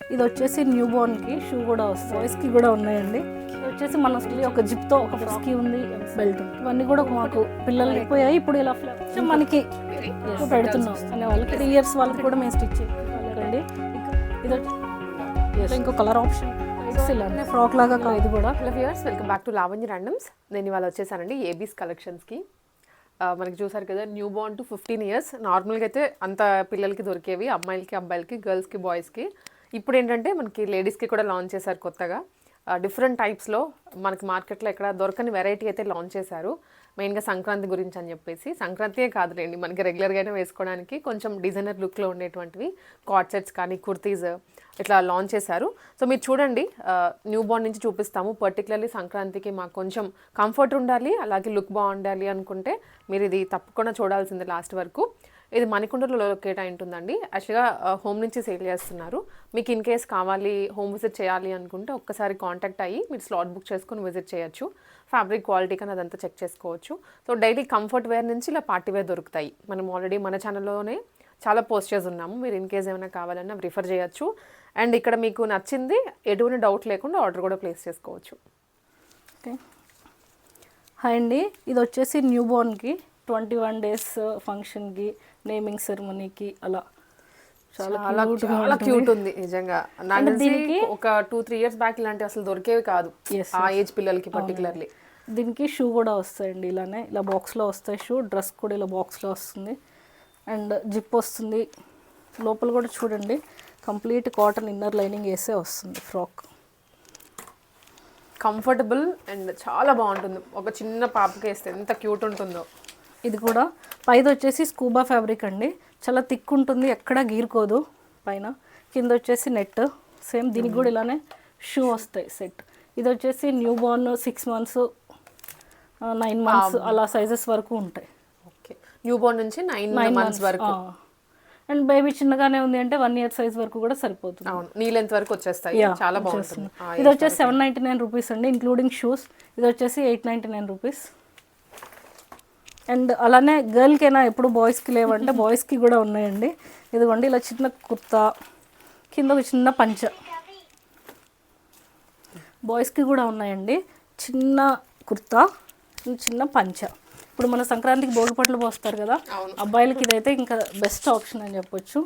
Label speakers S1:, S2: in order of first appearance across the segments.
S1: ఇది వచ్చేసి new బోర్న్కి shoe కూడా వస్తాయి బాయ్స్కి కూడా ఉన్నాయండి. వచ్చేసి మన ఒక జిప్తో ఒక డ్రెస్కి ఉంది బెల్ట్. ఇవన్నీ కూడా మాకు పిల్లలు అయిపోయాయి ఇప్పుడు ఇలా మనకి పెడుతున్నాం అనే వాళ్ళకి త్రీ ఇయర్స్ వాళ్ళకి కూడా మేము స్టిచ్ చేయండి ఇది ఇంకో కలర్ ఆప్షన్ ఫ్రాక్ లాగా కా- ఇది కూడా.
S2: Hello viewers welcome back to Lavanya randoms నేను ఇవాళ వచ్చేసానండి ఏబీస్ కలెక్షన్స్కి మనకి చూసారు కదా newborn to fifteen years నార్మల్గా అయితే అంత పిల్లలకి దొరికేవి అమ్మాయిలకి అబ్బాయిలకి గర్ల్స్కి బాయ్స్కి ఇప్పుడు ఏంటంటే మనకి లేడీస్కి కూడా లాంచ్ చేశారు కొత్తగా. డిఫరెంట్ టైప్స్లో మనకి మార్కెట్లో ఎక్కడ దొరకని వెరైటీ అయితే లాంచ్ చేశారు. మెయిన్గా సంక్రాంతి గురించి అని చెప్పేసి. సంక్రాంతియే కాదులేండి మనకి రెగ్యులర్గానే వేసుకోవడానికి కొంచెం డిజైనర్ లుక్లో ఉండేటువంటివి. కాట్ సెట్స్ కానీ కుర్తీస్ ఇట్లా లాంచ్ చేశారు. సో మీరు చూడండి న్యూ బార్న్ నుంచి చూపిస్తాము. పర్టికులర్లీ సంక్రాంతికి మాకు కొంచెం కంఫర్ట్ ఉండాలి అలాగే లుక్ బాగుండాలి అనుకుంటే మీరు ఇది తప్పకుండా చూడాల్సిందే లాస్ట్ వరకు. ఇది మణికుండలో లొకేట్ అయి ఉంటుందండి యాక్చువల్గా హోమ్ నుంచి సేల్ చేస్తున్నారు. మీకు ఇన్ కేస్ కావాలి హోమ్ విజిట్ చేయాలి అనుకుంటే ఒక్కసారి కాంటాక్ట్ అయ్యి మీరు స్లాట్ బుక్ చేసుకొని విజిట్ చేయొచ్చు. ఫ్యాబ్రిక్ క్వాలిటీ కానీ అదంతా చెక్ చేసుకోవచ్చు. సో డైలీ కంఫర్ట్ వేర్ నుంచి ఇలా పార్టీ వేర్ దొరుకుతాయి. మనం ఆల్రెడీ మన ఛానల్లోనే చాలా పోస్టర్స్ ఉన్నాము మీరు ఇన్ కేస్ ఏమైనా కావాలన్నా రిఫర్ చేయొచ్చు. అండ్ ఇక్కడ మీకు నచ్చింది ఎటువంటి డౌట్ లేకుండా ఆర్డర్ కూడా ప్లేస్ చేసుకోవచ్చు.
S1: ఓకే. హాయ్ అండి. ఇది వచ్చేసి న్యూ బోర్న్కి. ట్వంటీ వన్ డేస్ ఫంక్షన్కి నేమింగ్ సెరమనీకి అలా. చాలా.
S2: క్యూట్ ఉంది నిజంగా. నాకు తెలిసి ఒక టూ త్రీ ఇయర్స్ బ్యాక్ ఇలాంటివి అసలు దొరికేవి కాదు ఆ ఏజ్ పిల్లలకి పర్టికులర్లీ
S1: దీనికి షూ కూడా వస్తాయండి ఇలానే. ఇలా బాక్స్లో వస్తాయి షూ డ్రెస్ కూడా ఇలా బాక్స్లో వస్తుంది. అండ్ జిప్ వస్తుంది. లోపల కూడా చూడండి కంప్లీట్ కాటన్ ఇన్నర్ లైనింగ్ వేసే వస్తుంది ఫ్రాక్.
S2: కంఫర్టబుల్ అండ్ చాలా బాగుంటుంది. ఒక చిన్న పాపకి వేస్తే ఎంత క్యూట్ ఉంటుందో.
S1: ఇది కూడా. పైది వచ్చేసి స్కూబా ఫ్యాబ్రిక్ అండి. చాలా థిక్ ఉంటుంది ఎక్కడా గీరుకోదు పైన. కింద వచ్చేసి నెట్. సేమ్ దీనికి కూడా ఇలానే షూ వస్తాయి సెట్. ఇది వచ్చేసి newborn six months nine months sizes sizes వరకు ఉంటాయి.
S2: ఓకే. న్యూ బోర్న్ నుంచి నైన్
S1: నైన్
S2: మంత్స్ వరకు.
S1: అండ్ బేబీ చిన్నగానే ఉంది అంటే వన్ ఇయర్ సైజ్ వరకు కూడా సరిపోతుంది.
S2: అవును. నీ లెంత్ వరకు వచ్చేస్తాయి. చాలా. బాగుంటుంది.
S1: ఇది వచ్చేసి సెవెన్ నైంటీ నైన్ రూపీస్ అండి ఇంక్లూడింగ్ షూస్. ఇది వచ్చేసి eight ninety nine rupees. And అలానే గర్ల్కైనా ఎప్పుడు బాయ్స్కి లేవంటే బాయ్స్కి కూడా ఉన్నాయండి. ఇదిగోండి ఇలా చిన్న కుర్తా కింద ఒక చిన్న పంచ. బాయ్స్కి కూడా ఉన్నాయండి. చిన్న కుర్తా చిన్న పంచ. ఇప్పుడు మన సంక్రాంతికి భోగి పట్లు పోస్తారు కదా అబ్బాయిలకి ఇదైతే ఇంకా బెస్ట్ ఆప్షన్ అని చెప్పొచ్చు.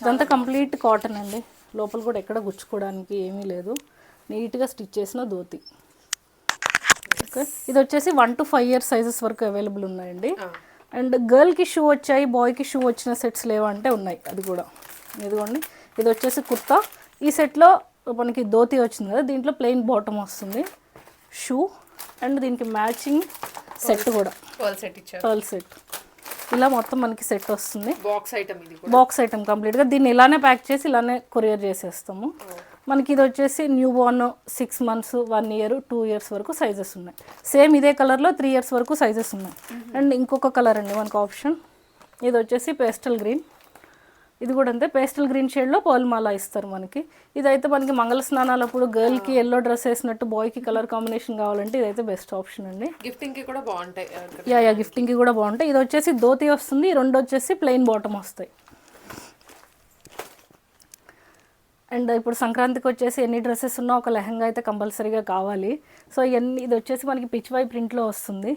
S1: ఇదంతా కంప్లీట్ కాటన్ అండి. లోపల కూడా ఎక్కడ గుచ్చుకోవడానికి ఏమీ లేదు. నీట్గా స్టిచ్ చేసిన ధోతి. ఓకే. ఇది వచ్చేసి one to five years sizes వరకు అవైలబుల్ ఉన్నాయండి. అండ్ గర్ల్కి షూ వచ్చాయి బాయ్కి షూ వచ్చిన సెట్స్ లేవంటే ఉన్నాయి. అది కూడా. ఇదిగోండి. ఇది వచ్చేసి కుర్తా. ఈ సెట్లో మనకి ధోతి వచ్చింది కదా దీంట్లో ప్లెయిన్ బాటమ్ వస్తుంది. షూ అండ్ దీనికి మ్యాచింగ్ సెట్ కూడా. పర్ల్ సెట్ ఇలా మొత్తం మనకి సెట్ వస్తుంది.
S2: బాక్స్ ఐటమ్
S1: బాక్స్ ఐటమ్ కంప్లీట్గా దీన్ని ఇలానే ప్యాక్ చేసి ఇలానే కొరియర్ చేసేస్తాము. మనకి ఇది వచ్చేసి newborn six months one year two years వరకు సైజెస్ ఉన్నాయి. సేమ్ ఇదే కలర్లో త్రీ ఇయర్స్ వరకు సైజెస్ ఉన్నాయి. అండ్ ఇంకొక కలర్ అండి మనకు ఆప్షన్ ఇది వచ్చేసి పేస్టల్ గ్రీన్ ఇది కూడా అంతే పేస్టల్ గ్రీన్ షేడ్లో మాల ఇస్తారు మనకి. ఇదైతే మనకి మంగళ స్నానాలప్పుడు గర్ల్కి ఎల్లో డ్రెస్ వేసినట్టు బాయ్కి కలర్ కాంబినేషన్ కావాలంటే ఇదైతే బెస్ట్ ఆప్షన్ అండి.
S2: గిఫ్టింగ్కి కూడా బాగుంటాయి
S1: యా యా గిఫ్టింగ్కి కూడా బాగుంటాయి. ఇది వచ్చేసి ధోతి వస్తుంది రెండు వచ్చేసి ప్లెయిన్ బాటమ్ వస్తాయి. అండ్ ఇప్పుడు సంక్రాంతికి వచ్చేసి ఎన్ని డ్రెస్సెస్ ఉన్నా ఒక లెహంగా అయితే కంపల్సరీగా కావాలి. సో ఇవన్నీ ఇది వచ్చేసి మనకి పిచ్ వై ప్రింట్లో వస్తుంది.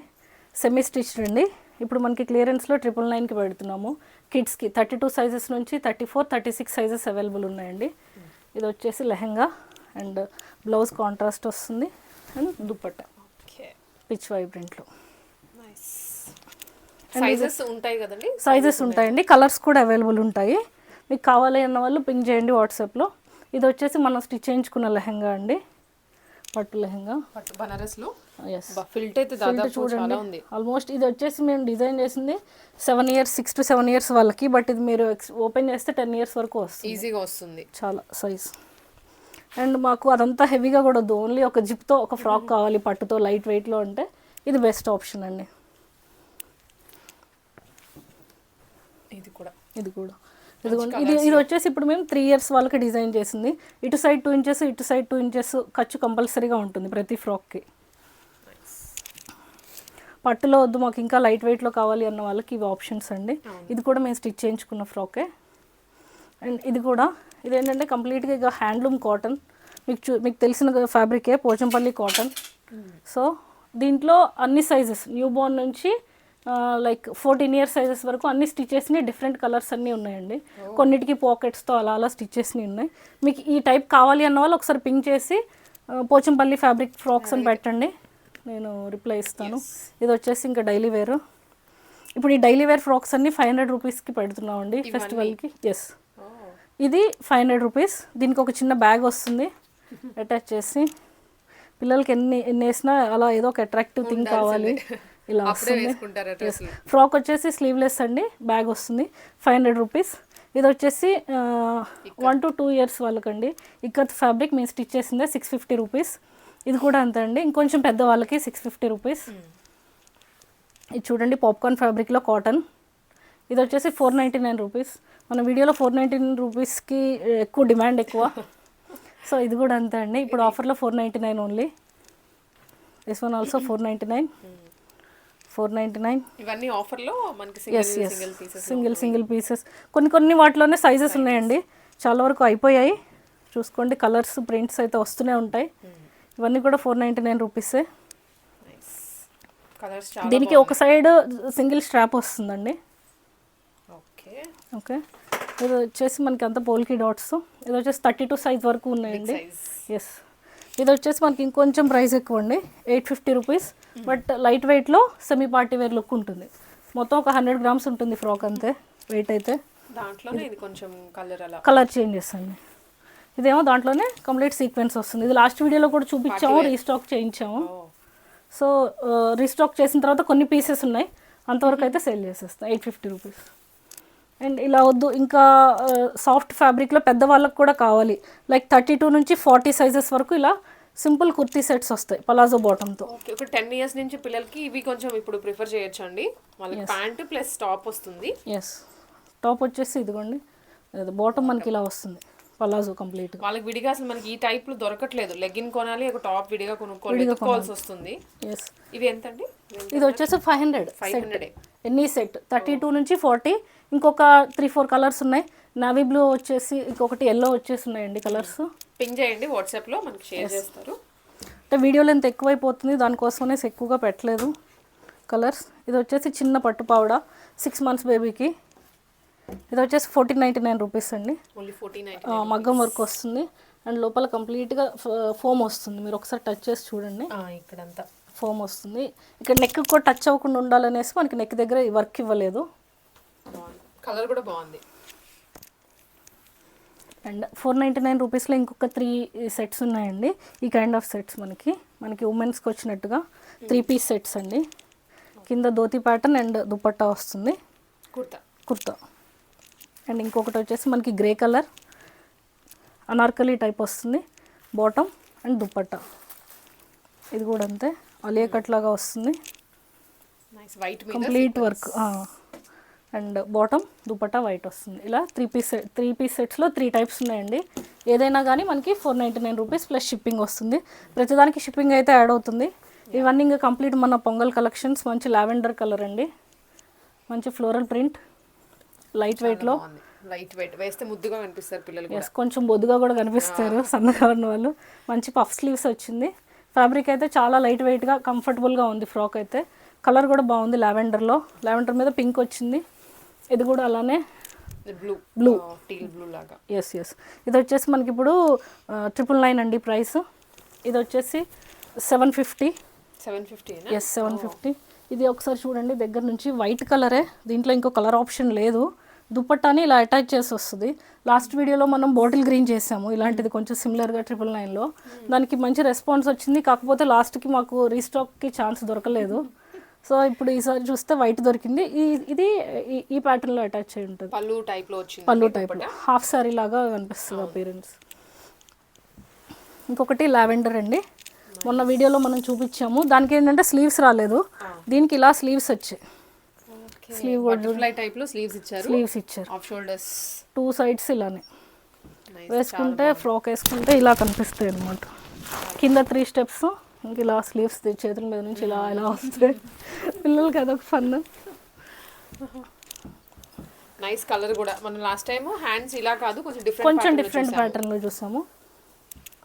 S1: సెమీ స్టిచ్డ్ అండి. ఇప్పుడు మనకి క్లియరెన్స్లో ట్రిపుల్ నైన్కి పెడుతున్నాము. కిడ్స్కి థర్టీ టూ సైజెస్ నుంచి thirty four thirty six sizes available ఉన్నాయండి. ఇది వచ్చేసి లెహంగా అండ్ బ్లౌజ్ కాంట్రాస్ట్ వస్తుంది. అండ్ దుప్పట్ట. పిచ్ వై ప్రింట్లో
S2: సైజెస్ ఉంటాయి కదండి?
S1: సైజెస్ ఉంటాయండి. కలర్స్ కూడా అవైలబుల్ ఉంటాయి. మీకు కావాలి అన్న వాళ్ళు పింక్ చేయండి వాట్సాప్లో ఇది వచ్చేసి మనం స్టిచ్ చేయించుకున్న లెహంగా అండి. పట్టు లెహంగా.
S2: పట్టు బనారస్లో
S1: ఎస్
S2: ఫిల్ట్ అయితే దాదాపు ఉంది.
S1: ఆల్మోస్ట్ ఇది వచ్చేసి మేము డిజైన్ చేసింది seven years six to seven years వాళ్ళకి బట్ ఇది మీరు ఓపెన్ చేస్తే టెన్ ఇయర్స్ వరకు వస్తుంది.
S2: ఈజీగా వస్తుంది.
S1: చాలా సైజ్. అండ్ మాకు అదంతా హెవీగా కూడా వద్దు. ఓన్లీ ఒక జిప్తో ఒక ఫ్రాక్ కావాలి పట్టుతో లైట్ వెయిట్లో అంటే ఇది బెస్ట్ ఆప్షన్ అండి.
S2: ఇది కూడా.
S1: ఇది కూడా. ఇదిగోండి. ఇది ఇది వచ్చేసి ఇప్పుడు మేము త్రీ ఇయర్స్ వాళ్ళకి డిజైన్ చేసింది. ఇటు సైడ్ టూ ఇంచెస్ ఇటు సైడ్ టూ ఇంచెస్ ఖర్చు కంపల్సరీగా ఉంటుంది ప్రతి ఫ్రాక్కి పట్టులో వద్దు మాకు ఇంకా లైట్ వెయిట్లో కావాలి అన్న వాళ్ళకి ఇవి ఆప్షన్స్ అండి. ఇది కూడా మేము స్టిచ్ చేయించుకున్న ఫ్రాకే అండ్ ఇది కూడా ఇదేంటంటే కంప్లీట్గా ఇక హ్యాండ్లూమ్ కాటన్ మీకు చూ మీకు తెలిసిన ఫ్యాబ్రికే పోచంపల్లి కాటన్ సో దీంట్లో అన్ని సైజెస్ న్యూ బోర్న్ నుంచి లైక్ ఫోర్టీన్ ఇయర్స్ సైజెస్ వరకు అన్ని స్టిచెస్ని డిఫరెంట్ కలర్స్ అన్నీ ఉన్నాయండి. కొన్నిటికి పాకెట్స్తో అలా అలా స్టిచెస్ని ఉన్నాయి. మీకు ఈ టైప్ కావాలి అన్న వాళ్ళు ఒకసారి పింక్ చేసి పోచంపల్లి ఫ్యాబ్రిక్ ఫ్రాక్స్ అని పెట్టండి. నేను రిప్లై ఇస్తాను. ఇది వచ్చేసి ఇంకా డైలీ వేర్ ఇప్పుడు ఈ డైలీ వేర్ ఫ్రాక్స్ అన్ని ఫైవ్ హండ్రెడ్ రూపీస్కి పెడుతున్నామండి ఫెస్టివల్కి ఎస్ ఇది ఫైవ్ హండ్రెడ్ రూపీస్ దీనికి ఒక చిన్న బ్యాగ్ వస్తుంది. అటాచ్ చేసి. పిల్లలకి ఎన్ని ఎన్ని వేసినా అలా ఏదో ఒక అట్రాక్టివ్ థింగ్ కావాలి. ఇలా వస్తుంది. ఫ్రాక్ వచ్చేసి స్లీవ్లెస్ అండి. బ్యాగ్ వస్తుంది. ఫైవ్ హండ్రెడ్ రూపీస్ ఇది వచ్చేసి వన్ టు టూ ఇయర్స్ వాళ్ళకండి. ఇక్కత్ ఫ్యాబ్రిక్ మేము స్టిచ్ చేసిందే సిక్స్ ఫిఫ్టీ రూపీస్ ఇది కూడా అంతే అండి. ఇంకొంచెం పెద్ద వాళ్ళకి సిక్స్ ఫిఫ్టీ రూపీస్ ఇది చూడండి పాప్కార్న్ ఫ్యాబ్రిక్లో కాటన్ ఇది వచ్చేసి ఫోర్ నైంటీ నైన్ రూపీస్ మన వీడియోలో ఫోర్ నైంటీ నైన్ రూపీస్కి ఎక్కువ డిమాండ్ ఎక్కువ. సో ఇది కూడా అంతే అండి. ఇప్పుడు ఆఫర్లో four ninety nine only this one also four ninety nine four ninety nine.
S2: ఇవన్నీ ఆఫర్లో మనకి single
S1: yes yes
S2: single pieces
S1: single pieces కొన్ని కొన్ని వాటిలోనే సైజెస్ ఉన్నాయండి. చాలా వరకు అయిపోయాయి. చూసుకోండి కలర్స్ ప్రింట్స్ అయితే వస్తూనే ఉంటాయి. ఇవన్నీ కూడా ఫోర్ నైంటీ నైన్ రూపీసే దీనికి ఒక సైడ్ సింగిల్ స్ట్రాప్ వస్తుందండి.
S2: ఓకే
S1: ఓకే ఇది వచ్చేసి మనకి అంత పోల్కి డాట్స్ ఇది వచ్చేసి థర్టీ టూ సైజ్ వరకు ఉన్నాయండి. ఎస్ ఇది వచ్చేసి మనకి ఇంకొంచెం ప్రైస్ ఎక్కువ అండి eight fifty rupees but light వెయిట్లో సెమీ పార్టీ వేర్ లుక్ ఉంటుంది. మొత్తం ఒక హండ్రెడ్ గ్రామ్స్ ఉంటుంది ఫ్రాక్ అంతే. వెయిట్ అయితే.
S2: దాంట్లోనే ఇది కొంచెం కలర్ అలా.
S1: కలర్ చేంజెస్ అండి ఇదేమో దాంట్లోనే కంప్లీట్ సీక్వెన్స్ వస్తుంది. ఇది లాస్ట్ వీడియోలో కూడా చూపించాము రీస్టాక్ చేయించాము. సో రీస్టాక్ చేసిన తర్వాత కొన్ని పీసెస్ ఉన్నాయి. అంతవరకు అయితే సేల్ చేసేస్తాం. ఎయిట్ ఫిఫ్టీ రూపీస్ అండ్ ఇలా వద్దు. ఇంకా సాఫ్ట్ ఫ్యాబ్రిక్లో పెద్దవాళ్ళకి కూడా కావాలి. లైక్ థర్టీ టూ నుంచి ఫార్టీ సైజెస్ వరకు ఇలా సింపుల్ కుర్తీ సెట్స్ వస్తాయి పలాజో బాటంతో
S2: ఓకే ఒక టెన్ ఇయర్స్ నుంచి పిల్లలకి ఇవి కొంచెం ఇప్పుడు ప్రిఫర్ చేయొచ్చు అండి వాళ్ళకి ప్యాంట్ ప్లస్ టాప్ వస్తుంది.
S1: ఎస్ టాప్ వచ్చేసి ఇదిగోండి బాటమ్ మనకి ఇలా వస్తుంది పలాజో కంప్లీట్గా
S2: వాళ్ళకి విడిగా అసలు మనకి ఈ టైప్లో దొరకట్లేదు. లెగ్గిన్ కొనాలి ఒక టాప్ విడిగా కొనుక్కోవాలి వెతుక్కోవాల్సి వస్తుంది.
S1: ఎస్
S2: ఇవి ఎంత అండి
S1: ఇది వచ్చేసి ఫైవ్ హండ్రెడ్
S2: ఫైవ్ హండ్రెడ్
S1: ఎన్ని సెట్ థర్టీ టూ నుంచి ఫార్టీ ఇంకొక త్రీ ఫోర్ కలర్స్ ఉన్నాయి. నావీ బ్లూ వచ్చేసి ఇంకొకటి ఎల్లో వచ్చేసి ఉన్నాయండి కలర్స్
S2: పింక్ చేయండి వాట్సాప్లో మనకి షేర్ చేస్తారు.
S1: అంటే వీడియో లెంత్ ఎక్కువైపోతుంది దానికోసమనే ఎక్కువగా పెట్టలేదు కలర్స్ ఇది వచ్చేసి చిన్న పట్టు పావడ సిక్స్ మంత్స్ బేబీకి ఇది వచ్చేసి ఫోర్టీన్ నైంటీ నైన్ రూపీస్ అండి మగ్గం వర్క్ వస్తుంది. అండ్ లోపల కంప్లీట్గా ఫోమ్ వస్తుంది. మీరు ఒకసారి టచ్ చేసి చూడండి.
S2: ఇక్కడంతా.
S1: ఫోమ్ వస్తుంది. ఇక్కడ నెక్ కూడా టచ్ అవ్వకుండా ఉండాలనేసి మనకి నెక్ దగ్గర వర్క్ ఇవ్వలేదు.
S2: కలర్ కూడా బాగుంది.
S1: అండ్ ఫోర్ నైంటీ నైన్ రూపీస్లో ఇంకొక త్రీ సెట్స్ ఉన్నాయండి. ఈ కైండ్ ఆఫ్ సెట్స్ మనకి. మనకి ఉమెన్స్కి వచ్చినట్టుగా త్రీ పీస్ సెట్స్ అండి. కింద ధోతి ప్యాటర్న్ అండ్ దుపట్టా వస్తుంది.
S2: కుర్తా.
S1: కుర్తా. అండ్ ఇంకొకటి వచ్చేసి మనకి గ్రే కలర్ అనార్కలి టైప్ వస్తుంది. Bottom and dupatta. ఇది కూడా అంతే. అలియా కట్ లాగా వస్తుంది. Complete work and bottom dupatta white వస్తుంది. ఇలా త్రీ పీస్ త్రీ పీస్ సెట్స్లో త్రీ టైప్స్ ఉన్నాయండి. ఏదైనా కానీ మనకి four ninety nine rupees plus shipping వస్తుంది. ప్రతిదానికి షిప్పింగ్ అయితే యాడ్ అవుతుంది. ఇవన్నీ ఇంకా కంప్లీట్ మన పొంగల్ కలెక్షన్స్ మంచి లావెండర్ కలర్ అండి. మంచి ఫ్లోరల్ ప్రింట్ లైట్ వెయిట్లో
S2: లైట్ వెయిట్ వేస్తే ముద్దుగా కనిపిస్తారు పిల్లలు
S1: ఎస్ కొంచెం బొద్దుగా కూడా కనిపిస్తారు సన్నగా ఉన్న వాళ్ళు. మంచి పఫ్ స్లీవ్స్ వచ్చింది. ఫ్యాబ్రిక్ అయితే చాలా లైట్ వెయిట్గా కంఫర్టబుల్గా ఉంది. ఫ్రాక్ అయితే. కలర్ కూడా బాగుంది లావెండర్లో లావెండర్ మీద పింక్ వచ్చింది. ఇది కూడా అలానే
S2: బ్లూ
S1: Blue.
S2: టీల్ బ్లూ లాగా.
S1: ఎస్ ఎస్ ఇది వచ్చేసి మనకి ఇప్పుడు ట్రిపుల్ నైన్ అండి ప్రైస్ ఇది వచ్చేసి seven fifty
S2: seven fifty
S1: yes seven fifty ఇది ఒకసారి చూడండి దగ్గర నుంచి వైట్ కలరే దీంట్లో ఇంకో కలర్ ఆప్షన్ లేదు. దుపట్టాని ఇలా అటాచ్ చేసి వస్తుంది. లాస్ట్ వీడియోలో మనం బాటిల్ గ్రీన్ చేసాము. ఇలాంటిది కొంచెం సిమిలర్గా ట్రిపుల్ నైన్లో దానికి మంచి రెస్పాన్స్ వచ్చింది. కాకపోతే లాస్ట్కి మాకు రీస్టాక్కి ఛాన్స్ దొరకలేదు. సో ఇప్పుడు ఈసారి చూస్తే వైట్ దొరికింది. ఈ ఇది ఈ- ఈ ప్యాటర్న్లో అటాచ్ అయి ఉంటుంది.
S2: పళ్ళు టైప్లో వచ్చింది
S1: పళ్ళు టైప్ హాఫ్ సారీ లాగా కనిపిస్తుంది అపీరెన్స్ ఇంకొకటి లావెండర్ అండి. మొన్న వీడియోలో మనం చూపించాము. దానికి ఏంటంటే స్లీవ్స్ రాలేదు. దీనికి ఇలా స్లీవ్స్ వచ్చాయి.
S2: స్లీవ్ బటర్ఫ్లై టైప్లో స్లీవ్స్ ఇచ్చారు.
S1: స్లీవ్స్ ఇచ్చారు.
S2: ఆఫ్ షోల్డర్స్
S1: టూ సైడ్స్ ఇలానే. వేసుకుంటే ఫ్రాక్ వేసుకుంటే ఇలా కనిపిస్తాయి అనమాట కింద త్రీ స్టెప్స్ ఇంక ఇలా స్లీవ్స్ చేతుల మీద నుంచి ఇలా ఇలా వస్తాయి. పిల్లలకి అదొక ఫన్
S2: నైస్ కలర్ కూడా. మనం లాస్ట్ టైం హ్యాండ్స్ ఇలా కాదు కొంచెం డిఫరెంట్
S1: కొంచెం డిఫరెంట్ ప్యాటర్న్లో చూసాము.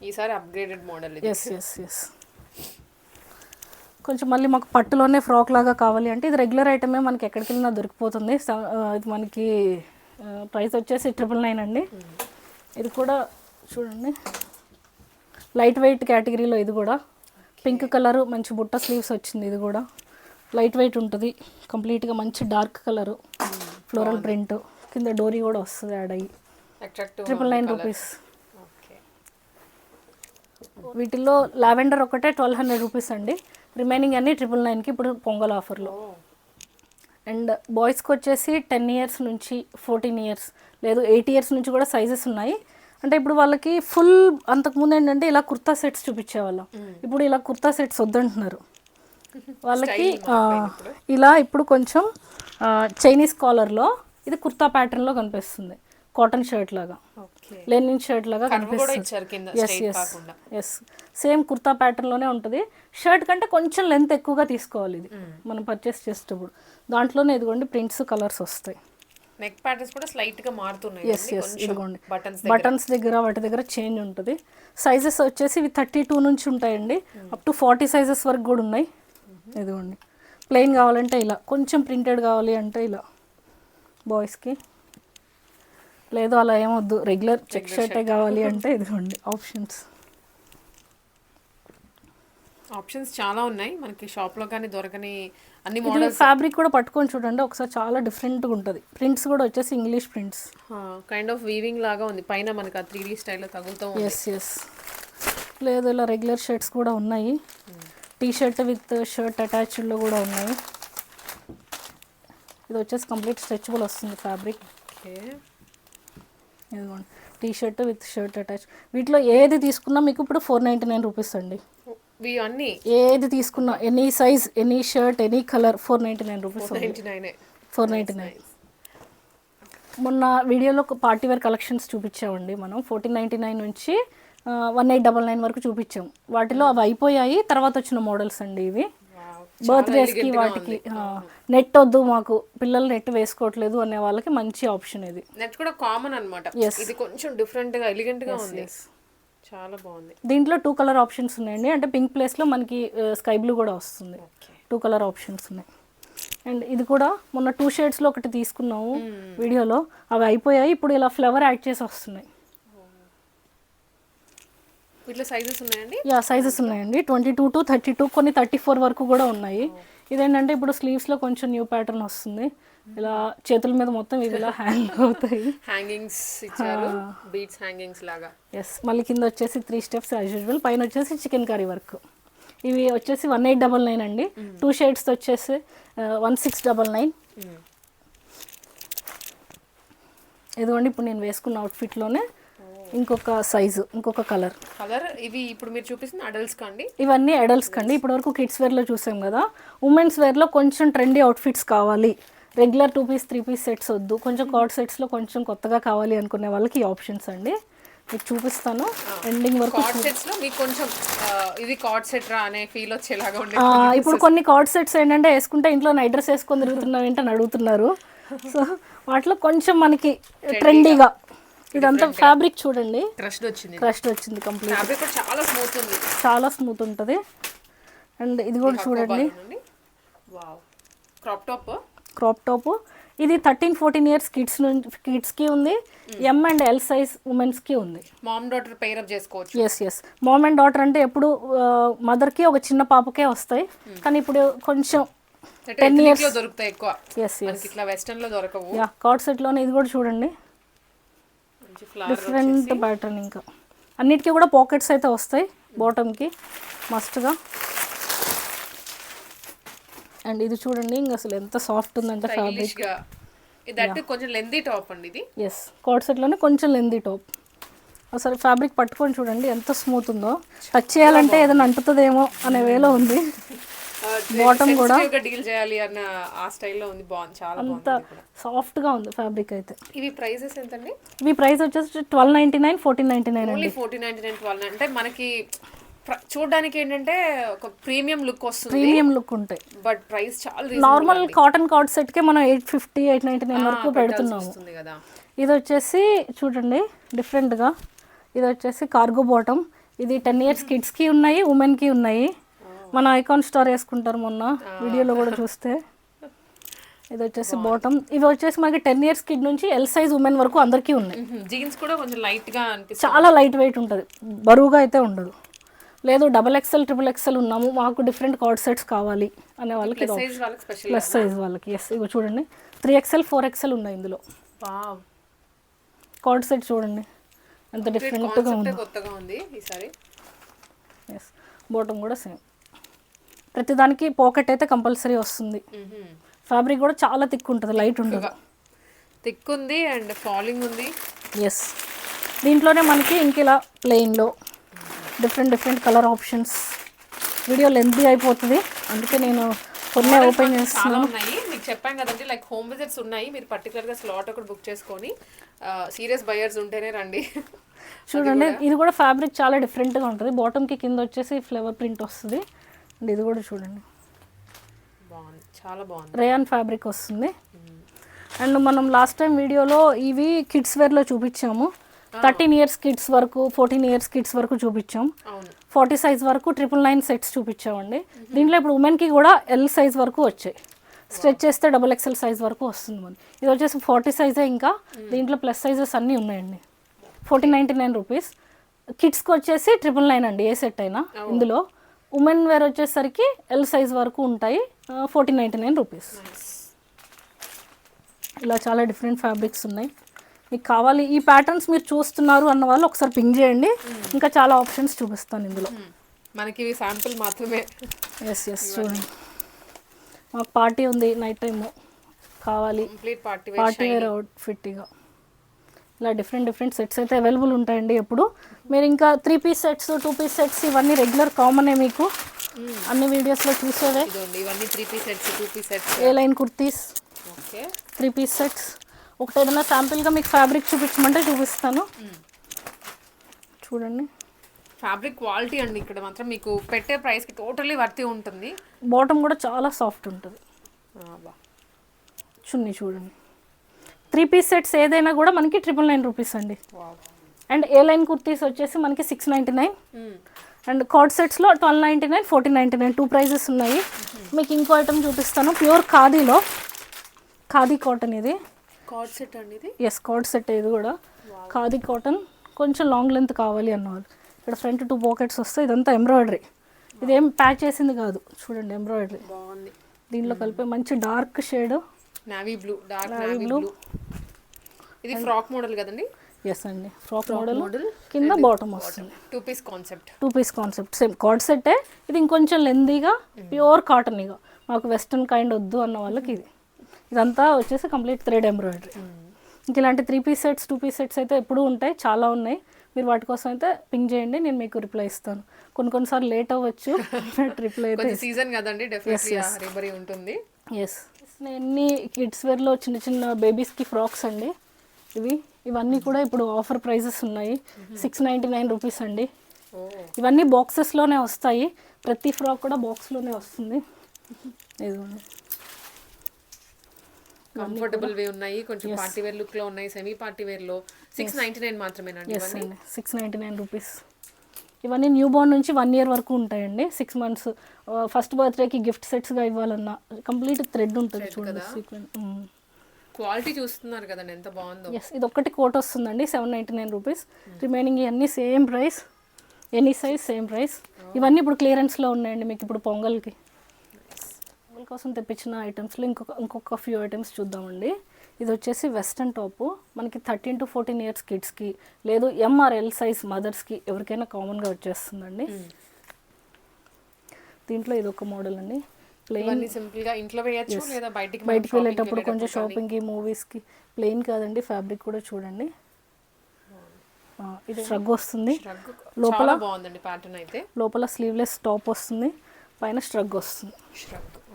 S2: ఈసారి upgraded model
S1: yes yes yes కొంచెం మళ్ళీ మాకు పట్టులోనే ఫ్రాక్ లాగా కావాలి అంటే ఇది రెగ్యులర్ ఐటమే మనకి ఎక్కడికి వెళ్ళినా దొరికిపోతుంది ఇది మనకి ప్రైస్ వచ్చేసి ట్రిపుల్ నైన్ అండి. ఇది కూడా చూడండి. లైట్ వెయిట్ కేటగిరీలో ఇది కూడా. పింక్ కలరు మంచి బుట్ట స్లీవ్స్ వచ్చింది ఇది కూడా. లైట్ వెయిట్ ఉంటుంది. కంప్లీట్గా మంచి డార్క్ కలరు. ఫ్లోరల్ ప్రింట్ కింద డోరీ కూడా వస్తుంది యాడ్ అయ్యి. ట్రిపుల్ నైన్ రూపీస్ వీటిల్లో లావెండర్ ఒకటే ట్వెల్వ్ హండ్రెడ్ రూపీస్ అండి. రిమైనింగ్ అన్ని ట్రిపుల్ నైన్కి ఇప్పుడు పొంగల్ ఆఫర్లో అండ్ బాయ్స్కి వచ్చేసి టెన్ ఇయర్స్ నుంచి ఫోర్టీన్ ఇయర్స్ లేదు ఎయిట్ ఇయర్స్ నుంచి కూడా సైజెస్ ఉన్నాయి. అంటే ఇప్పుడు వాళ్ళకి ఫుల్ అంతకుముందు ఏంటంటే ఇలా కుర్తా సెట్స్ చూపించేవాళ్ళం. ఇప్పుడు ఇలా కుర్తా సెట్స్ వద్దంటున్నారు. వాళ్ళకి ఇలా ఇప్పుడు కొంచెం చైనీస్ కాలర్లో ఇది కుర్తా ప్యాటర్న్లో కనిపిస్తుంది. కాటన్ షర్ట్ లాగా. లెనిన్ షర్ట్ లాగా కనిపిస్తుంది. Yes yes yes same kurta ప్యాటర్న్లోనే ఉంటుంది. షర్ట్ కంటే కొంచెం లెంత్ ఎక్కువగా తీసుకోవాలి ఇది. మనం పర్చేస్ చేసేటప్పుడు. దాంట్లోనే ఇదిగోండి ప్రింట్స్ కలర్స్ వస్తాయి.
S2: నెక్ ప్యాటర్న్స్ కూడా స్లైట్గా మారుతున్నాయి
S1: ఎస్ ఎస్ ఇదిగోండి.
S2: బటన్స్
S1: బటన్స్ దగ్గర వాటి దగ్గర చేంజ్ ఉంటుంది. సైజెస్ వచ్చేసి ఇవి థర్టీ టూ నుంచి ఉంటాయండి. అప్ టు ఫార్టీ సైజెస్ వరకు కూడా ఉన్నాయి. ఇదిగోండి. ప్లెయిన్ కావాలంటే ఇలా కొంచెం ప్రింటెడ్ కావాలి అంటే ఇలా బాయ్స్కి లేదు అలా ఏమొద్దు. రెగ్యులర్ చెక్ షర్టే కావాలి అంటే ఇదిగోండి ఆప్షన్స్
S2: ఆప్షన్స్ చాలా ఉన్నాయి. మనకి షాప్లో కానీ దొరకని అన్ని మోడల్స్
S1: ఫ్యాబ్రిక్ కూడా పట్టుకొని చూడండి. ఒకసారి చాలా డిఫరెంట్గా ఉంటుంది. ప్రింట్స్ కూడా వచ్చేసి English prints
S2: kind of weaving లాగా ఉంది. పైన మనకి ఆ త్రీ డీ స్టైల్లో తగులుతూ
S1: ఎస్ ఎస్ లేదు ఇలా రెగ్యులర్ షర్ట్స్ కూడా ఉన్నాయి. టీ షర్ట్ విత్ షర్ట్ అటాచ్డ్లో కూడా ఉన్నాయి. ఇది వచ్చేసి కంప్లీట్ స్ట్రెచబుల్ వస్తుంది ఫ్యాబ్రిక్
S2: ఓకే.
S1: ఇదిగోండి. T shirt with shirt attach వీటిలో ఏది తీసుకున్నా మీకు ఇప్పుడు ఫోర్ నైంటీ నైన్ రూపీస్ అండి
S2: అన్ని.
S1: ఏది తీసుకున్నా any size any shirt any colour four ninety nine rupees four ninety nine మొన్న వీడియోలో పార్టీ వేర్ కలెక్షన్స్ చూపించామండి మనం. ఫోర్టీన్ నైంటీ నైన్ నుంచి వన్ ఎయిట్ డబల్ నైన్ వరకు చూపించాం. వాటిలో అవి అయిపోయాయి తర్వాత వచ్చిన మోడల్స్ అండి ఇవి. బర్త్డేస్కి వాటికి నెట్ వద్దు మాకు పిల్లలు నెట్ వేసుకోవట్లేదు అనే వాళ్ళకి మంచి ఆప్షన్ ఇది.
S2: నెట్ కూడా కామన్ అన్నమాట. ఇది కొంచెం డిఫరెంట్గా ఎలిగెంట్గా ఉంది. చాలా బాగుంది.
S1: దీంట్లో టూ కలర్ ఆప్షన్స్ ఉన్నాయండి. అంటే పింక్ ప్లేస్లో మనకి స్కై బ్లూ కూడా వస్తుంది. టూ కలర్ ఆప్షన్స్ ఉన్నాయి. అండ్ ఇది కూడా మొన్న టూ షేడ్స్లో ఒకటి తీసుకున్నాము వీడియోలో. అవి అయిపోయాయి. ఇప్పుడు ఇలా ఫ్లవర్ యాడ్ చేసి వస్తున్నాయి.
S2: వీటిలో సైజెస్ ఉన్నాయండి?
S1: యా సైజెస్ ఉన్నాయండి. Twenty two to thirty two కొన్ని థర్టీ ఫోర్ వరకు కూడా ఉన్నాయి. ఇదేంటంటే ఇప్పుడు స్లీవ్స్లో కొంచెం న్యూ ప్యాటర్న్ వస్తుంది. ఇలా చేతుల మీద మొత్తం ఇవి ఇలా హ్యాంగ్ అవుతాయి.
S2: హ్యాంగింగ్స్ ఇచ్చారు. బీట్స్ హ్యాంగింగ్స్ లాగా.
S1: ఎస్ మళ్ళీ కింద వచ్చేసి త్రీ స్టెప్స్ యాజ్ యూజువల్ పైన వచ్చేసి చికెన్ కర్రీ వర్క్ ఇవి వచ్చేసి వన్ ఎయిట్ డబల్ నైన్ అండి. టూ షేడ్స్ వచ్చేసి వన్ సిక్స్ డబల్ నైన్ ఇదిగోండి ఇప్పుడు నేను వేసుకున్న అవుట్ఫిట్లోనే ఇంకొక సైజు ఇంకొక కలర్
S2: కలర్ ఇవి ఇప్పుడు మీరు చూపిస్తున్న అడల్ట్స్ కండి
S1: ఇవన్నీ అడల్ట్స్ కండి ఇప్పటివరకు కిడ్స్ వేర్లో చూసాం కదా. ఉమెన్స్ వేర్లో కొంచెం ట్రెండీ అవుట్ఫిట్స్ కావాలి. Regular two piece three piece sets వద్దు. కొంచెం కార్డ్ సెట్స్లో కొంచెం కొత్తగా కావాలి అనుకునే వాళ్ళకి ఈ ఆప్షన్స్ అండి. మీకు చూపిస్తాను. ఎండింగ్ వరకు
S2: కార్డ్ సెట్స్లో మీకు కొంచెం ఇది కార్డ్ సెట్ రా అనే ఫీల్ వచ్చేలాగా ఉండే
S1: ఇప్పుడు కొన్ని కార్డ్ సెట్స్ ఏంటంటే వేసుకుంటే ఇంట్లో నైట్ డ్రెస్ వేసుకొని తిరుగుతున్నాం ఏంటని అడుగుతున్నారు. సో వాటిలో కొంచెం మనకి ట్రెండీగా ఇదంతా ఫ్యాబ్రిక్ చూడండి.
S2: ట్రస్ట్ వచ్చింది.
S1: క్రష్డ్ వచ్చింది కంప్లీట్
S2: ఫ్యాబ్రిక్ చాలా స్మూత్ ఉంది.
S1: చాలా స్మూత్ ఉంటుంది. అండ్ ఇది కూడా చూడండి.
S2: Wow crop top
S1: crop top. ఇది థర్టీన్ ఫోర్టీన్ ఇయర్స్ కిడ్స్ కిడ్స్కి ఉంది. ఎం అండ్ ఎల్ సైజ్ ఉమెన్స్కి ఉంది.
S2: మామ్ డాటర్ పేర్ అప్ చేసుకోవచ్చు.
S1: Yes yes mom and daughter అంటే ఎప్పుడు మదర్కి ఒక చిన్న పాపకే వస్తాయి. కానీ ఇప్పుడు కొంచెం
S2: ethnic లో దొరుకుతాయి ఎక్కువ.
S1: ఎస్ ఎస్
S2: ఇట్లా వెస్టర్న్లో దొరకవు.
S1: యా కార్డ్ సెట్లోనే ఇది కూడా చూడండి. డిఫరెంట్ ప్యాటర్న్ ఇంకా. అన్నిటికీ కూడా పాకెట్స్ అయితే వస్తాయి బాటమ్కి మస్ట్గా అండ్ ఇది చూడండి ఇంకా అసలు ఎంత సాఫ్ట్ ఉందంటే ఫ్యాబ్రిక్
S2: స్టైలిష్గా. ఇది అంటే కొంచెం లెందీ టాప్ అండి ఇది?
S1: ఎస్ కార్డ్ సెట్లోనే కొంచెం లెందీ టాప్ అసలు ఫ్యాబ్రిక్ పట్టుకొని చూడండి ఎంత స్మూత్ ఉందో. టచ్ చేయాలంటే ఏదైనా అంటుతుందేమో అనే వేలో ఉంది.
S2: బాటమ్ కూడా. డీల్ చేయాలి అన్న ఆ స్టైల్లో ఉంది బాగుంది చాలా
S1: అంత
S2: బాగుంది
S1: సాఫ్ట్గా ఉంది ఫ్యాబ్రిక్ అయితే.
S2: ఇవి ప్రైసెస్ ఎంతండి?
S1: ఇవి ప్రైస్ వచ్చేసి twelve ninety nine fourteen ninety nine
S2: only forty ninety nine twelve అంటే మనకి చూడ్డానికి ఏంటంటే ఒక ప్రీమియం లుక్ వస్తుంది.
S1: ప్రీమియం లుక్ ఉంటాయి.
S2: బట్ ప్రైస్ చాలా
S1: నార్మల్ కాటన్ కార్డ్ సెట్కే మనం eight fifty eight ninety nine వరకు పెడుతున్నాము.
S2: కదా.
S1: ఇది వచ్చేసి చూడండి డిఫరెంట్గా ఇది వచ్చేసి కార్గో బాటమ్. ఇది టెన్ ఇయర్స్ కిడ్స్కి ఉన్నాయి ఉమెన్కి ఉన్నాయి. మన ఐకాన్ స్టార్ వేసుకుంటారు మొన్న వీడియోలో కూడా చూస్తే. ఇది వచ్చేసి బాటమ్. ఇవి వచ్చేసి మనకి టెన్ ఇయర్స్ కిడ్ నుంచి ఎల్ సైజ్ ఉమెన్ వరకు అందరికీ ఉన్నాయి.
S2: జీన్స్ కూడా కొంచెం లైట్గా అనిపిస్తుంది.
S1: చాలా లైట్ వెయిట్ ఉంటుంది. బరువుగా అయితే ఉండదు. లేదు డబల్ ఎక్సెల్ ట్రిపుల్ ఎక్సెల్ ఉన్నాము. మాకు డిఫరెంట్ కార్డ్ సెట్స్ కావాలి అనే వాళ్ళకి ప్లస్ సైజ్ వాళ్ళకి ఎస్ ఇవి చూడండి. త్రీ ఎక్సెల్ ఫోర్ ఎక్సెల్ ఉన్నాయి ఇందులో. కార్డ్ సెట్ చూడండి. ఎంత డిఫరెంట్గా ఉంది.
S2: కొత్తగా ఉంది ఈసారి
S1: ఎస్ బాటమ్ కూడా సేమ్ ప్రతిదానికి పాకెట్ అయితే కంపల్సరీ వస్తుంది. ఫ్యాబ్రిక్ కూడా చాలా థిక్ ఉంటుంది లైట్ ఉండదు.
S2: థిక్ ఉంది అండ్ ఫాలింగ్ ఉంది.
S1: ఎస్ దీంట్లోనే మనకి ఇంక ఇలా ప్లెయిన్లో different different colour options video lengthy అయిపోతుంది. అందుకే నేను కొన్ని ఓపెన్ చేస్తాను
S2: చాలా ఉన్నాయి. మీకు చెప్పాను కదండి లైక్ హోమ్ విజిట్స్ ఉన్నాయి. మీరు పర్టికులర్గా స్లాట్ ఒకటి బుక్ చేసుకొని సీరియస్ బయర్స్ ఉంటేనే రండి.
S1: చూడండి ఇది కూడా ఫ్యాబ్రిక్ చాలా డిఫరెంట్గా ఉంటుంది. బాటమ్కి కింద వచ్చేసి ఫ్లవర్ ప్రింట్ వస్తుంది. అండ్ ఇది కూడా చూడండి.
S2: బాగుంది. చాలా బాగుంది.
S1: రేయాన్ ఫ్యాబ్రిక్ వస్తుంది. అండ్ మనం లాస్ట్ టైం వీడియోలో ఇవి కిడ్స్ వేర్లో చూపించాము. థర్టీన్ ఇయర్స్ కిడ్స్ వరకు ఫోర్టీన్ ఇయర్స్ కిడ్స్ వరకు చూపించాం. ఫార్టీ సైజ్ వరకు ట్రిపుల్ నైన్ సెట్స్ చూపించామండి. దీంట్లో ఇప్పుడు ఉమెన్కి కూడా ఎల్ సైజ్ వరకు వచ్చాయి. స్ట్రెచ్ చేస్తే డబుల్ ఎక్స్ఎల్ సైజ్ వరకు వస్తుంది మనకి ఇది వచ్చేసి ఫార్టీ సైజే ఇంకా. దీంట్లో ప్లస్ సైజెస్ అన్నీ ఉన్నాయండి. Fourteen ninety nine rupees. కిడ్స్కి వచ్చేసి ట్రిపుల్ నైన్ అండి ఏ సెట్ అయినా ఇందులో. ఉమెన్ వేర్ వచ్చేసరికి ఎల్ సైజ్ వరకు ఉంటాయి ఫోర్టీన్ నైంటీ నైన్ రూపీస్. ఇలా చాలా డిఫరెంట్ ఫ్యాబ్రిక్స్ ఉన్నాయి. మీకు కావాలి. ఈ ప్యాటర్న్స్ మీరు చూస్తున్నారు అన్న వాళ్ళు ఒకసారి పింక్ చేయండి. ఇంకా చాలా ఆప్షన్స్ చూపిస్తాను ఇందులో.
S2: Hmm. మనకి శాంపుల్ మాత్రమే.
S1: ఎస్ ఎస్ చూడండి. మాకు పార్టీ ఉంది నైట్ టైమ్ కావాలి.
S2: పార్టీ
S1: వేర్ అవుట్ఫిట్ ఇక ఇలా డిఫరెంట్ డిఫరెంట్ సెట్స్ అయితే అవైలబుల్ ఉంటాయండి ఎప్పుడు. మీరు ఇంకా three piece sets two piece sets ఇవన్నీ రెగ్యులర్ కామనే మీకు. అన్ని వీడియోస్లో చూసేవే.
S2: ఇవన్నీ three piece sets two piece sets
S1: A line kurtis.
S2: Okay
S1: three piece sets ఒకటి ఏదైనా శాంపిల్గా మీకు ఫ్యాబ్రిక్ చూపించమంటే చూపిస్తాను. చూడండి.
S2: ఫ్యాబ్రిక్ క్వాలిటీ అండి ఇక్కడ మాత్రం మీకు పెట్టే ప్రైస్కి టోటలీ వర్తి ఉంటుంది.
S1: బాటమ్ కూడా చాలా సాఫ్ట్ ఉంటుంది. చున్నీ చూడండి. త్రీ పీస్ సెట్స్ ఏదైనా కూడా మనకి ట్రిపుల్ నైన్ రూపీస్ అండి. అండ్ ఏ లైన్ కుర్తీస్ వచ్చేసి మనకి six ninety nine. And cord సెట్స్లో twelve ninety nine fourteen ninety nine two prices ఉన్నాయి. మీకు ఇంకో ఐటమ్ చూపిస్తాను. ప్యూర్ ఖాదీలో. ఖాదీ కాటన్ ఇది.
S2: కార్డ్ సెట్ అండి ఇది
S1: ఎస్ కార్డ్ సెట్ ఇది కూడా ఖాదీ కాటన్ కొంచెం లాంగ్ లెంత్ కావాలి అన్నవాళ్ళు. ఇక్కడ ఫ్రంట్ టూ పాకెట్స్ వస్తాయి ఇదంతా ఎంబ్రాయిడరీ ఇదేం ప్యాచ్ చేసింది కాదు. చూడండి ఎంబ్రాయిడరీ
S2: బాగుంది.
S1: దీనిలో కలిపే మంచి dark shade
S2: navy blue dark navy blue ఇది ఫ్రాక్ మోడల్ కదండి?
S1: ఎస్ అండి. ఫ్రాక్ మోడల్ కింద బాటమ్ వస్తుంది.
S2: Two piece concept
S1: two piece concept same cord సెట్టే ఇది ఇంకొంచెం లెందీగా ప్యూర్ కాటన్ ఇక మాకు వెస్ట్రన్ కైండ్ వద్దు అన్న వాళ్ళకి ఇది. ఇదంతా వచ్చేసి కంప్లీట్ థ్రెడ్ ఎంబ్రాయిడరీ. ఇంక ఇలాంటి three piece sets two piece sets అయితే ఎప్పుడూ ఉంటాయి చాలా ఉన్నాయి. మీరు వాటి కోసం అయితే పింక్ చేయండి నేను మీకు రిప్లై ఇస్తాను. కొన్ని కొన్నిసార్లు లేట్ అవ్వచ్చు రిప్లై అయితే
S2: సీజన్ కదండి డెఫినెట్లీ ఉంటుంది.
S1: ఎస్ ఎన్ని కిడ్స్ వేర్లో చిన్న చిన్న బేబీస్కి ఫ్రాక్స్ అండి. ఇవి ఇవన్నీ కూడా ఇప్పుడు ఆఫర్ ప్రైజెస్ ఉన్నాయి. సిక్స్ నైంటీ నైన్ రూపీస్ అండి. ఇవన్నీ బాక్సెస్లోనే వస్తాయి. ప్రతి ఫ్రాక్ కూడా బాక్స్లోనే వస్తుంది. ఇదిగోండి.
S2: కంఫర్టబుల్ వే ఉన్నాయి. కొంచెం పార్టీ వేర్ లుక్లో ఉన్నాయి. సెమీ పార్టీ వేర్లో సిక్స్ నైన్టీ నైన్ మాత్రమేనండి
S1: అండి. సిక్స్ నైంటీ నైన్ రూపీస్ ఇవన్నీ న్యూ బోర్న్ నుంచి వన్ ఇయర్ వరకు ఉంటాయండి. సిక్స్ మంత్స్ ఫస్ట్ బర్త్డేకి గిఫ్ట్ సెట్స్గా ఇవ్వాలన్నా కంప్లీట్ థ్రెడ్ ఉంటుంది చూడండి
S2: క్వాలిటీ చూస్తున్నారు కదండి. ఎంత బాగుందో.
S1: ఎస్ ఇది ఒక్కటి కోట్ వస్తుందండి. Seven ninety nine rupees remaining ఇవన్నీ same price any size same price ఇవన్నీ ఇప్పుడు క్లియరెన్స్లో ఉన్నాయండి మీకు ఇప్పుడు పొంగల్కి. పొంగల్ కోసం తెప్పించిన ఐటమ్స్లో ఇంకొక ఇంకొక ఫ్యూ ఐటమ్స్ చూద్దామండి. ఇది వచ్చేసి వెస్ట్రన్ టాప్. మనకి థర్టీన్ టు ఫోర్టీన్ ఇయర్స్ కిడ్స్కి లేదు ఎంఆర్ఎల్ సైజ్ మదర్స్కి ఎవరికైనా కామన్గా వచ్చేస్తుందండి. దీంట్లో ఇది ఒక మోడల్ అండి. ప్లెయిన్
S2: ఇవన్నీ సింపుల్గా ఇంట్లో వేయచ్చు లేదా బయటికి
S1: బయటికి వెళ్ళేటప్పుడు కొంచెం. షాపింగ్కి మూవీస్కి ప్లెయిన్ కాదండి ఫ్యాబ్రిక్ కూడా చూడండి. ఇది స్ట్రగ్ వస్తుంది. లోపల-
S2: బాగుందండి ప్యాటర్న్ అయితే.
S1: లోపల స్లీవ్లెస్ టాప్ వస్తుంది. పైన స్ట్రగ్ వస్తుంది.
S2: Shrug.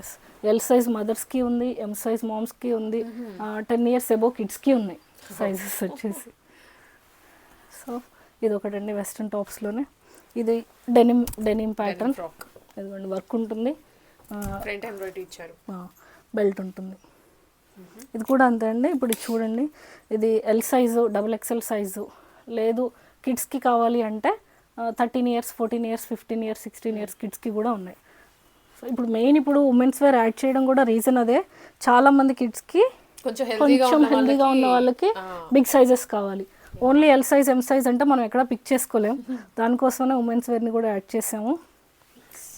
S1: ఎస్ ఎల్ సైజ్ మదర్స్కి ఉంది ఎం సైజ్ మామ్స్కి ఉంది టెన్ ఇయర్స్ ఎబో కిడ్స్కి ఉన్నాయి సైజెస్ వచ్చేసి. సో ఇది ఒకటండి వెస్ట్రన్ టాప్స్లోనే ఇది డెనిమ్ డెనిమ్ ప్యాటర్న్ ఇదిగోండి వర్క్ ఉంటుంది.
S2: ఫ్రంట్ ఎంబ్రాయిడరీ ఇచ్చారు.
S1: బెల్ట్ ఉంటుంది. ఇది కూడా అంతే అండి. ఇప్పుడు చూడండి. ఇది L size double XL size లేదు కిడ్స్కి కావాలి అంటే thirteen years fourteen years fifteen years sixteen years కిడ్స్కి కూడా ఉన్నాయి. ఇప్పుడు మెయిన్ ఇప్పుడు ఉమెన్స్ వేర్ యాడ్ చేయడం కూడా రీజన్ అదే. చాలా మంది కిడ్స్కి
S2: కొంచెం
S1: హెల్దీగా ఉన్న వాళ్ళకి బిగ్ సైజెస్ కావాలి. Only L size M size అంటే మనం ఎక్కడ పిక్ చేసుకోలేం. దానికోసమే ఉమెన్స్ వేర్ని కూడా యాడ్ చేసాము.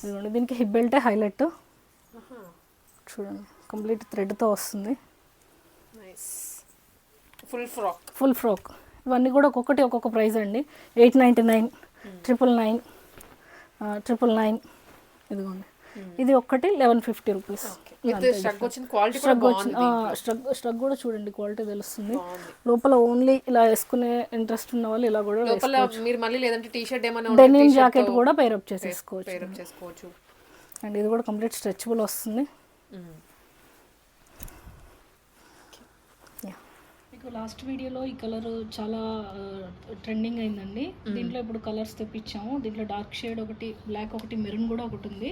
S1: ఇదిగోండి దీనికి హిప్ బెల్టే హైలైట్ చూడండి కంప్లీట్ థ్రెడ్తో వస్తుంది.
S2: ఫుల్ ఫ్రాక్
S1: ఫుల్ ఫ్రాక్ ఇవన్నీ కూడా ఒక్కొక్కటి ఒక్కొక్క ప్రైస్ అండి. Eight ninety nine triple nine triple nine ఇదిగోండి. ఇది ఒక్కటి eleven fifty rupees.
S2: With stretch వచ్చిన క్వాలిటీ కూడా
S1: స్ట్రగ్ వచ్చిన స్ట్రగ్ స్ట్రగ్ కూడా చూడండి క్వాలిటీ తెలుస్తుంది. లోపల ఓన్లీ ఇలా వేసుకునే ఇంట్రెస్ట్ ఉన్న వాళ్ళు ఇలా కూడా
S2: మీరు మళ్ళీ లేదంటే టీ షర్ట్ ఏమైనా
S1: డెనిమ్ జాకెట్ కూడా పేరప్ చేసేసుకోవచ్చు. అండ్ ఇది కూడా కంప్లీట్ స్ట్రెచబుల్ వస్తుంది. లాస్ట్ వీడియోలో ఈ కలర్ చాలా ట్రెండింగ్ అయిందండి. దీంట్లో ఇప్పుడు కలర్స్ తెప్పించాము. దీంట్లో డార్క్ షేడ్ ఒకటి బ్లాక్ ఒకటి మెరూన్ కూడా ఒకటి ఉంది.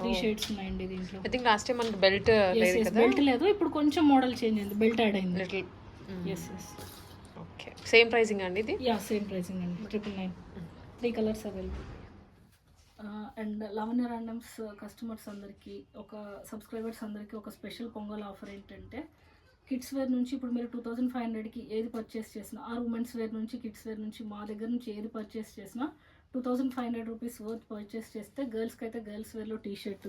S1: త్రీ షేడ్స్ ఉన్నాయండి దీంట్లో.
S2: ఐ థింక్ లాస్ట్ టైం మనకి బెల్ట్ లేదు కదా?
S1: బెల్ట్ లేదు. ఇప్పుడు కొంచెం మోడల్ చేంజ్ అయింది. బెల్ట్ యాడ్ అయింది.
S2: Little
S1: yes yes
S2: okay same pricing అండి ఇది?
S1: యా సేమ్ ప్రైసింగ్ అండి. Triple nine three colours available and Lavanya randoms customers అందరికీ ఒక సబ్స్క్రైబర్స్ అందరికీ ఒక స్పెషల్ పొంగల్ ఆఫర్ ఏంటంటే కిడ్స్ వేర్ నుంచి ఇప్పుడు మీరు టూ థౌజండ్ ఫైవ్ హండ్రెడ్కి ఏది పర్చేస్ చేసినా ఆర్ ఉమెన్స్ వేర్ నుంచి కిడ్స్ వేర్ నుంచి మా దగ్గర నుంచి ఏది పర్చేస్ చేసినా two thousand five hundred rupees worth purchase చేస్తే గర్ల్స్కి అయితే గర్ల్స్ వేర్లో టీ షర్ట్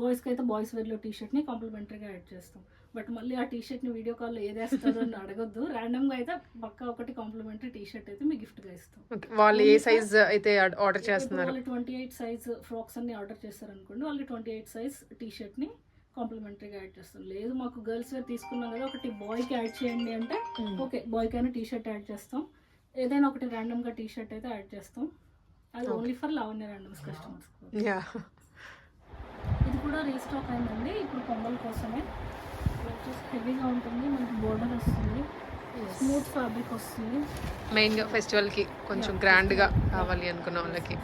S1: బాయ్స్కి అయితే బాయ్స్ వేర్లో టీ షర్ట్ని కాంప్లిమెంటరీగా యాడ్ చేస్తాం. బట్ మళ్ళీ ఆ టీ షర్ట్ని వీడియో కాల్లో ఏది వేస్తారు అని అడగొద్దు. ర్యాండమ్గా అయితే పక్కా ఒకటి కాంప్లిమెంటరీ టీ షర్ట్ అయితే మీకు గిఫ్ట్గా ఇస్తాం.
S2: వాళ్ళు ఏ సైజ్ అయితే ఆర్డర్ చేస్తున్నారు?
S1: వాళ్ళు ట్వంటీ ఎయిట్ సైజ్ ఫ్రాక్స్ అన్ని ఆర్డర్ చేస్తారు అనుకోండి వాళ్ళు ట్వంటీ ఎయిట్ సైజ్ టీ షర్ట్ని కాంప్లిమెంటరీగా యాడ్ చేస్తాం లేదు మాకు గర్ల్స్ వేర్ తీసుకున్నాం కదా ఒకటి బాయ్కి యాడ్ చేయండి అంటే ఓకే బాయ్కి అయినా టీ షర్ట్ యాడ్ చేస్తాం. ఏదైనా ఒకటి ర్యాండమ్గా టీ షర్ట్ అయితే యాడ్ చేస్తాం. అది only for Lavanya randoms customers
S2: yeah
S1: ఇది కూడా రీస్టాక్ అయిందండి. ఇప్పుడు పొంగల్ కోసమే. హెవీగా ఉంటుంది. మనకి బోర్డర్ వస్తుంది. స్మూత్ ఫ్యాబ్రిక్ వస్తుంది.
S2: మెయిన్గా ఫెస్టివల్కి కొంచెం గ్రాండ్గా కావాలి అనుకున్న వాళ్ళకి.